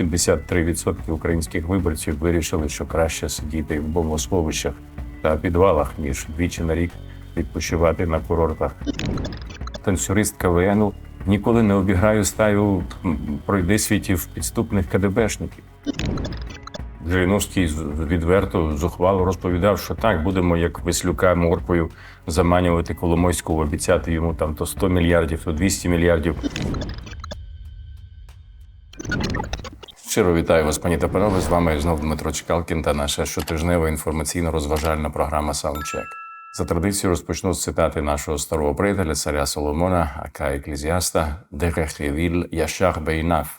73% українських виборців вирішили, що краще сидіти в бомбосховищах та підвалах, ніж двічі на рік відпочивати на курортах. Танцюристка ВНУ ніколи не обіграю стаю м, пройдисвітів підступних КДБшників. Жириновський відверто зухвало розповідав, що так будемо, як Веслюка морквою заманювати Коломойського, обіцяти йому там то 100 мільярдів, то 200 мільярдів. Щиро вітаю вас, пані та панове. З вами знов Дмитро Чекалкін та наша щотижнева інформаційно-розважальна програма Саундчек. За традицією розпочну з цитати нашого старого приятеля, царя Соломона, ака еклезіаста, Дерехевіль Яшар Бейнаф,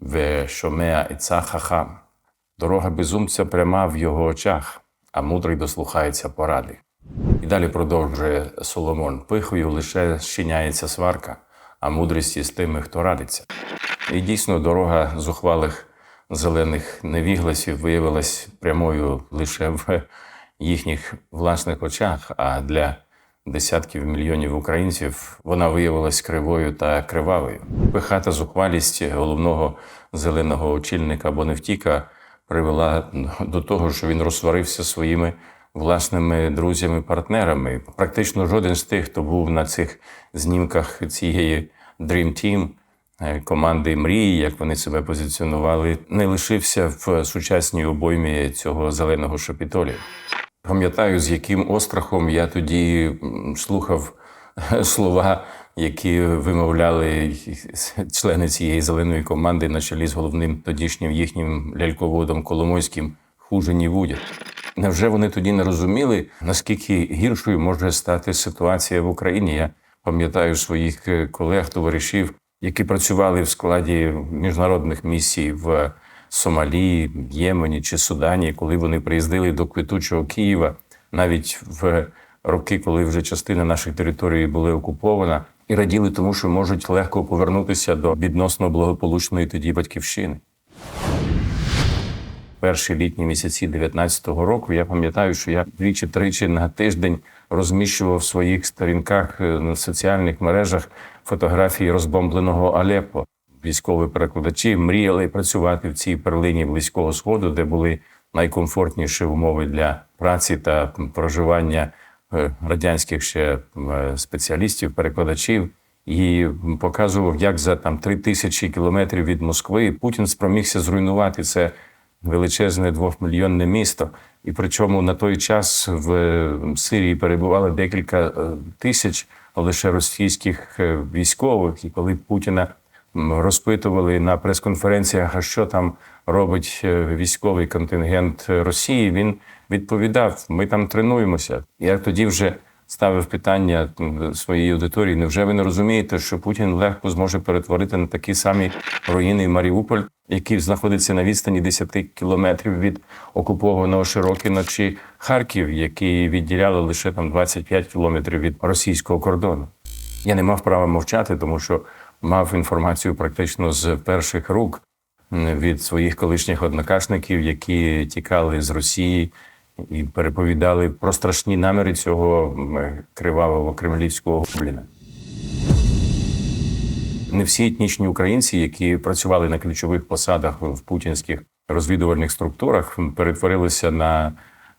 Вешомеа Іца Хахам. Дорога безумця пряма в його очах, а мудрий дослухається поради. І далі продовжує Соломон. Пихою лише щиняється сварка, а мудрість з тими, хто радиться. І дійсно дорога зухвалих зелених невігласів виявилась прямою лише в їхніх власних очах, а для десятків мільйонів українців вона виявилась кривою та кривавою. Пихата зухвалість головного зеленого очільника Боневтіка привела до того, що він розсварився своїми власними друзями-партнерами. Практично жоден з тих, хто був на цих знімках цієї Dream Team, е, команди мрії, як вони себе позиціонували, не лишився в сучасній обоймі цього зеленого шапітолі. Пам'ятаю, з яким острахом я тоді слухав слова, які вимовляли члени цієї зеленої команди на чолі з головним тодішнім їхнім ляльководом Коломойським хуже ні буде. Невже вони тоді не розуміли, наскільки гіршою може стати ситуація в Україні? Я пам'ятаю своїх е, колег, товаришів, які працювали в складі міжнародних місій в Сомалі, Ємені чи Судані, коли вони приїздили до квітучого Києва, навіть в роки, коли вже частина нашої території була окупована, і раділи тому, що можуть легко повернутися до відносно благополучної тоді батьківщини перші літні місяці 19-го року. Я пам'ятаю, що я двічі-тричі на тиждень розміщував в своїх сторінках е, на соціальних мережах фотографії розбомбленого Алеппо. Військові перекладачі мріяли працювати в цій перлині близького сходу, де були найкомфортніші умови для праці та проживання е, радянських ще е, спеціалістів, перекладачів. І показував, як за там три тисячі кілометрів від Москви Путін спромігся зруйнувати це величезне двохмільйонне місто. І причому на той час в Сирії перебувало декілька е, тисяч лише російських е, військових. І коли Путіна розпитували на прес-конференціях, а що там робить е, військовий контингент Росії, він відповідав: ми там тренуємося. Я тоді вже ставив питання своїй аудиторії: невже ви не розумієте, що Путін легко зможе перетворити на такі самі руїни Маріуполь, який знаходиться на відстані 10 кілометрів від окупованого Широкіна, чи Харків, які відділяли лише там 25 кілометрів від російського кордону? Я не мав права мовчати, тому що мав інформацію практично з перших рук від своїх колишніх однокашників, які тікали з Росії і переповідали про страшні наміри цього кривавого кремлівського гобліна. Не всі етнічні українці, які працювали на ключових посадах в путінських розвідувальних структурах, перетворилися на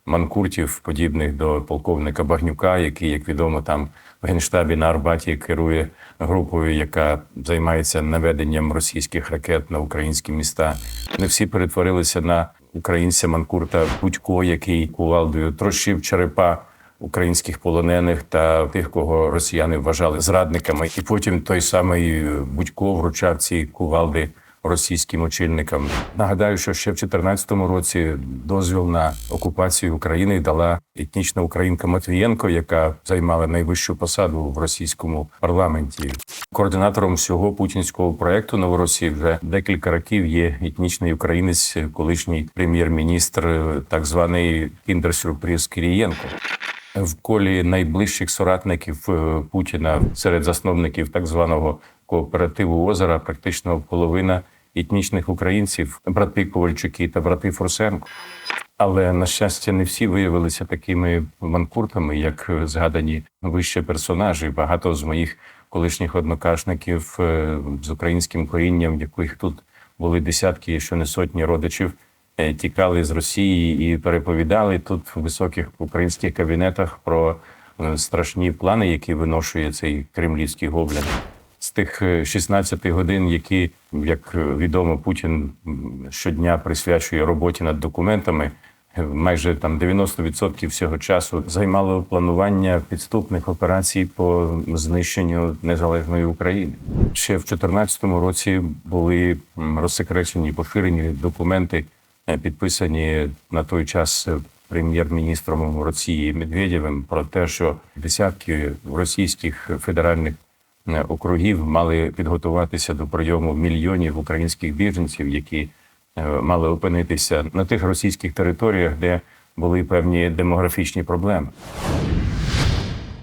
манкуртів, подібних до полковника Багнюка, який, як відомо, там в генштабі на Арбаті керує групою, яка займається наведенням російських ракет на українські міста. Не всі перетворилися на українця Манкурта Будько, який кувалдою трощив черепа українських полонених та тих, кого росіяни вважали зрадниками. І потім той самий Будько вручав ці кувалди російським очільникам. Нагадаю, що ще в 2014 році дозвіл на окупацію України дала етнічна українка Матвієнко, яка займала найвищу посаду в російському парламенті. Координатором всього путінського проекту Новоросії вже декілька років є етнічний українець, колишній прем'єр-міністр, так званий кіндер-сюрприз Кирієнко. В колі найближчих соратників е, Путіна серед засновників так званого кооперативу озера практично половина етнічних українців, брати Ковальчуки та брати Форсенко. Але на щастя, не всі виявилися такими манкуртами, як згадані вище персонажі. Багато з моїх колишніх однокашників е, з українським корінням, яких тут були десятки, що не сотні родичів, е, тікали з Росії і переповідали тут в високих українських кабінетах про е, страшні плани, які виношує цей кремлівський гоблін. Тих е, 16 годин, які, як відомо, Путін щодня присвячує роботі над документами, е, майже там 90% всього часу займало планування підступних операцій по знищенню незалежної України. Ще в 2014 році були розсекречені поширені документи, е, підписані на той час е, прем'єр-міністром Росії Медведєвим про те, що десятки російських федеральних е, округів мали підготуватися до прийому мільйонів українських біженців, які е, мали опинитися на тих російських територіях, де були певні демографічні проблеми.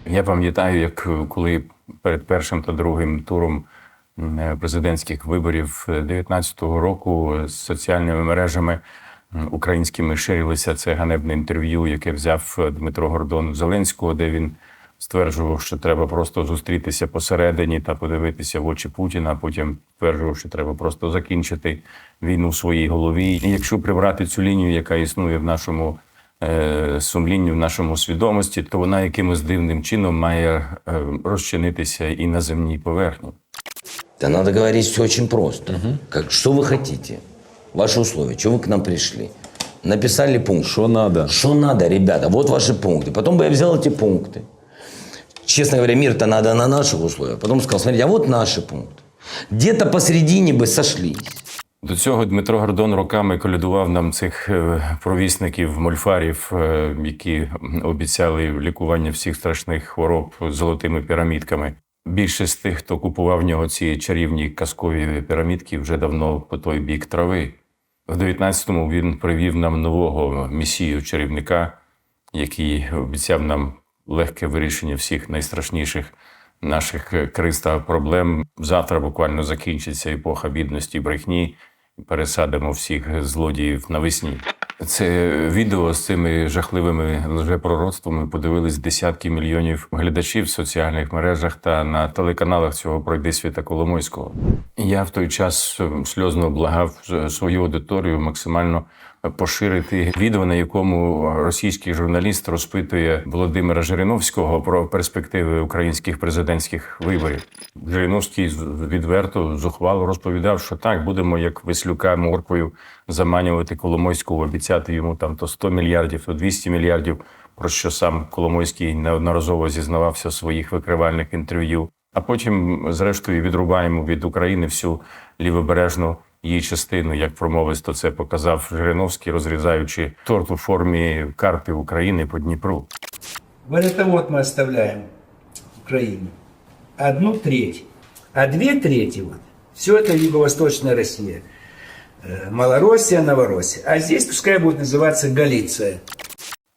Я пам'ятаю, як е, коли перед першим та другим туром е, президентських виборів 2019 року з соціальними мережами українськими ширилося це ганебне інтерв'ю, яке взяв е, Дмитро Гордон Зеленського, де він стверджував, що треба просто зустрітися посередині та подивитися в очі Путіна. а Потім стверджував, що треба просто закінчити війну в своїй голові. І якщо прибрати цю лінію, яка існує в нашому е, сумлінні в нашому свідомості, то вона якимось дивним чином має е, розчинитися і на земній поверхні. Да надо говорить все очень просто. Как, что вы хотите? Ваши условия. Чего вы к нам пришли? Написали пункт. Что надо? Что надо, ребята? Вот ваши пункты. Потом бы я взял эти пункты. Честно говоря, мир-то надо на наших условиях. Потом сказал, смотрите, а вот наши пункты. Где-то посередине бы сошлись. До цього Дмитро Гордон роками колядував нам цих е, провісників, мольфарів, е, які обіцяли лікування всіх страшних хвороб золотими пірамідками. Більшість тих, хто купував в нього ці чарівні казкові пірамідки, вже давно по той бік трави. В 19-му він привів нам нового месію чарівника, який обіцяв нам легке вирішення всіх найстрашніших наших е, криз та проблем. Завтра буквально закінчиться епоха бідності брехні. Пересадимо всіх злодіїв навесні. Це відео з цими жахливими лжепророцтвами подивились десятки мільйонів глядачів в соціальних мережах та на телеканалах цього пройдисвіта Коломойського. Я в той час е, сльозно благав е, свою аудиторію максимально поширити відео, на якому російський журналіст розпитує Володимира Жириновського про перспективи українських президентських виборів. Жириновський відверто зухвало розповідав, що так будемо як веслюка морквою заманювати Коломойського, обіцяти йому там то 100 мільярдів, то 200 мільярдів. Про що сам Коломойський неодноразово зізнавався в своїх викривальних інтерв'ю. А потім, зрештою, відрубаємо від України всю лівобережну її частину, як промовисто це показав Жириновський, розрізаючи торт у формі карти України по Дніпру. Вот это вот мы оставляем Украине. Одну треть. А две трети вот. Все это Юго-Восточная Россия. Э, Малороссия, Новороссия. А здесь пускай будет называться Галиция.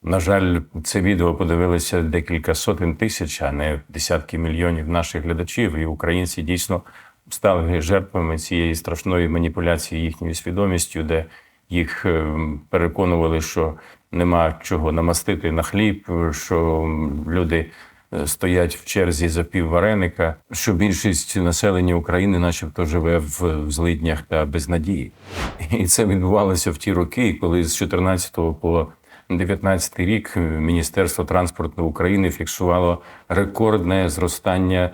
На жаль, це відео подивилися декілька сотень тисяч, а не десятки мільйонів наших глядачів. І українці дійсно стали жертвами цієї страшної маніпуляції їхньою свідомістю, де їх е, переконували, що нема чого намастити на хліб, що люди е, стоять в черзі за пів вареника, що більшість населення України, начебто, живе в злиднях та безнадії. І це відбувалося в ті роки, коли з 14 по 19 рік Міністерство транспорту України фіксувало рекордне зростання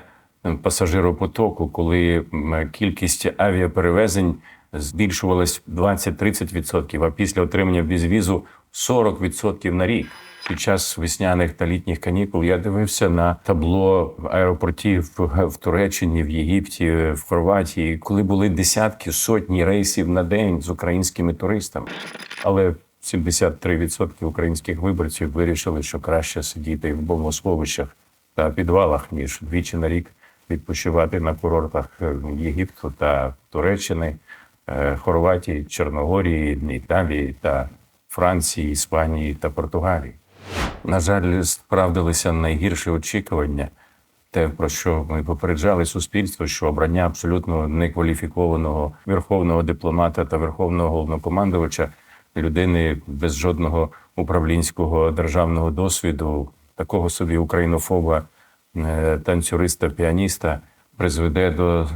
пасажиропотоку, коли кількість авіаперевезень збільшувалась 20-30%, а після отримання безвізу 40% на рік. Під час весняних та літніх канікул я дивився на табло аеропортів в Туреччині, в Єгипті, в Хорватії, коли були десятки, сотні рейсів на день з українськими туристами. Але 73% українських виборців вирішили, що краще сидіти в бомбосховищах та підвалах, ніж двічі на рік відпочивати на курортах е, Єгипту та Туреччини, е, Хорватії, Чорногорії, Італії та Франції, Іспанії та Португалії. На жаль, справдилися найгірші очікування. Те, про що ми попереджали суспільство, що обрання абсолютно некваліфікованого верховного дипломата та верховного головнокомандувача людини без жодного управлінського державного досвіду, такого собі українофоба, танцюриста, піаніста, призведе до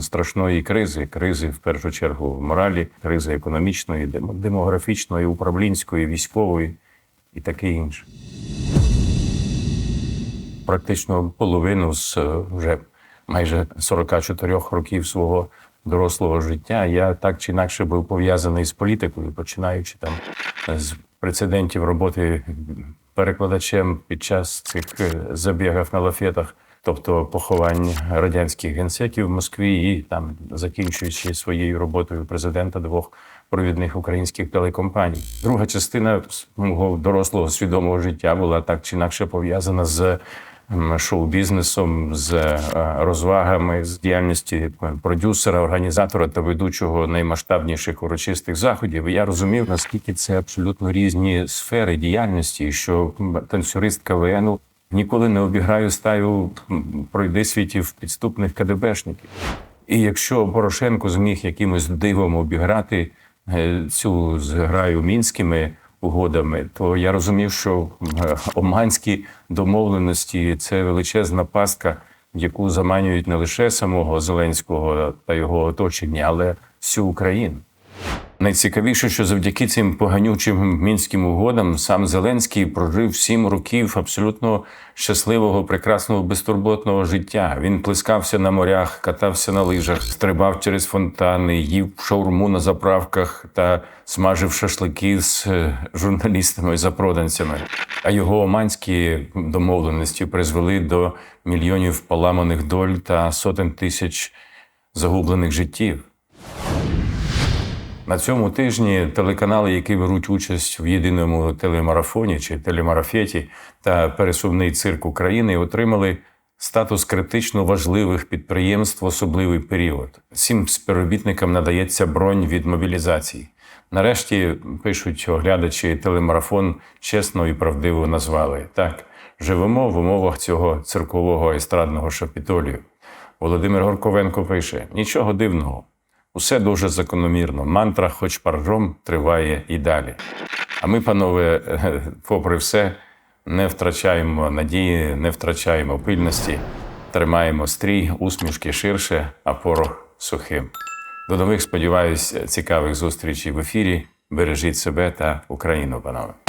страшної кризи. Кризи в першу чергу в моралі, кризи економічної, демо- демографічної, управлінської, військової і таке інше. Практично половину з е, вже майже 44 років свого дорослого життя я так чи інакше був пов'язаний з політикою, починаючи там з прецедентів роботи перекладачем під час цих е, забігів на лафетах, тобто поховань радянських генсеків в Москві, і там закінчуючи своєю роботою президента двох провідних українських телекомпаній. Друга частина мого дорослого свідомого життя була так чи інакше пов'язана з шоу-бізнесом, з е, розвагами, з діяльності е, продюсера, організатора та ведучого наймасштабніших урочистих заходів. Я розумів, наскільки це абсолютно різні сфери діяльності, що м, танцюрист КВНу ніколи не обіграю стаю пройди світів підступних КДБшників. І якщо Порошенко зміг якимось дивом обіграти е, цю зграю мінськими угодами, то я розумів, що е, оманські домовленості це величезна пастка, яку заманюють не лише самого Зеленського та його оточення, але всю Україну. Найцікавіше, що завдяки цим поганючим мінським угодам сам Зеленський прожив сім років абсолютно щасливого, прекрасного, безтурботного життя. Він плескався на морях, катався на лижах, стрибав через фонтани, їв шаурму на заправках та смажив шашлики з е, журналістами запроданцями. А його оманські домовленості призвели до мільйонів поламаних доль та сотень тисяч загублених життів. На цьому тижні телеканали, які беруть участь в єдиному телемарафоні чи телемарафеті та пересувний цирк України, отримали статус критично важливих підприємств в особливий період. Цим співробітникам надається бронь від мобілізації. Нарешті пишуть оглядачі телемарафон чесно і правдиво назвали так: живемо в умовах цього циркового естрадного шапітолію. Володимир Горковенко пише: нічого дивного. Усе дуже закономірно. Мантра, хоч паржом, триває і далі. А ми, панове, попри все, не втрачаємо надії, не втрачаємо пильності, тримаємо стрій, усмішки ширше, а порох сухим. До нових, сподіваюсь, цікавих зустрічей в ефірі. Бережіть себе та Україну, панове.